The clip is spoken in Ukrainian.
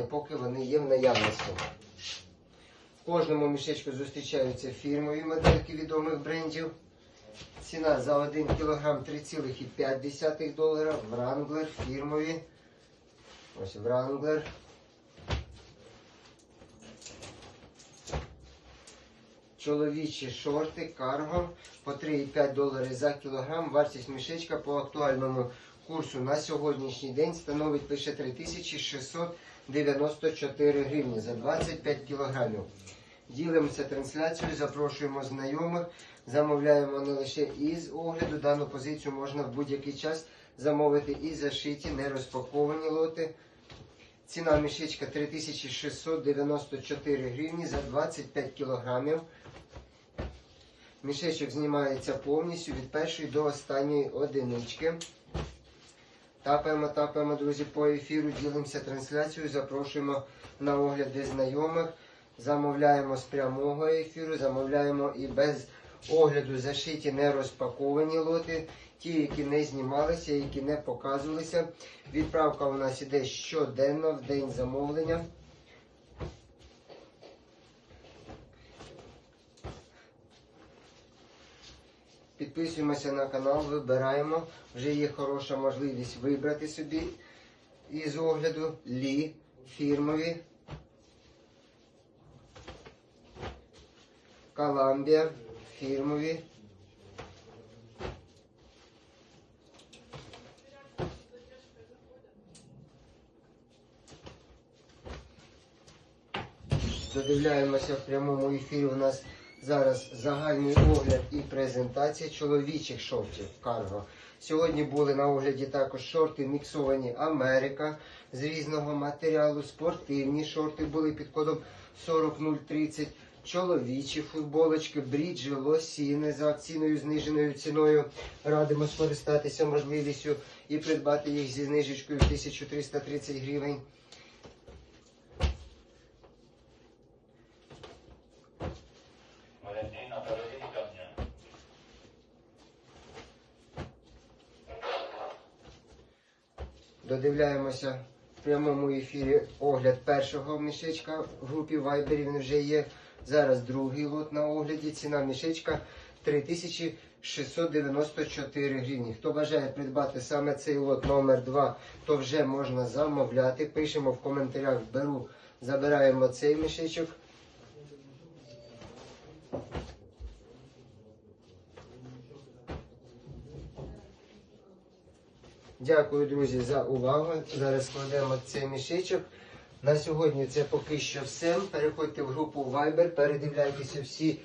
поки вони є в наявності. В кожному мішечку зустрічаються фірмові модельки відомих брендів. Ціна за 1 кг 3,5 долара. Wrangler фірмові. Ось Wrangler. Чоловічі шорти карго по 3,5 долари за кілограм. Вартість мішечка по актуальному курсу на сьогоднішній день становить лише 3694 гривні за 25 кілограмів. Ділимося трансляцією, запрошуємо знайомих, замовляємо не лише із огляду. Дану позицію можна в будь-який час замовити і зашиті, не розпаковані лоти. Ціна мішечка 3694 гривні за 25 кілограмів. Мішечок знімається повністю від першої до останньої одинички. Тапаємо, тапаємо, друзі, по ефіру, ділимося трансляцією, запрошуємо на огляди знайомих. Замовляємо з прямого ефіру, замовляємо і без огляду зашиті не розпаковані лоти, ті, які не знімалися, які не показувалися. Відправка у нас іде щоденно в день замовлення. Підписуємося на канал, вибираємо. Вже є хороша можливість вибрати собі із огляду лі фірмові. Коламбія фірмові. Додивляємося в прямому ефірі. У нас зараз загальний огляд і презентація чоловічих шортів карго. Сьогодні були на огляді також шорти міксовані Америка з різного матеріалу. Спортивні шорти були під кодом 40030. Чоловічі футболочки, бріджі, лосіни за акційною зниженою ціною. Радимо скористатися можливістю і придбати їх зі знижечкою в 1330 гривень. Додивляємося в прямому ефірі огляд першого мішечка в групі Viber. Він вже є. Зараз другий лот на огляді. Ціна мішечка 3694 гривні. Хто бажає придбати саме цей лот номер 2 то вже можна замовляти. Пишемо в коментарях, беру, забираємо цей мішечок. Дякую, друзі, за увагу. Зараз складемо цей мішечок. На сьогодні це поки що все. Переходьте в групу Viber, передивляйтеся всі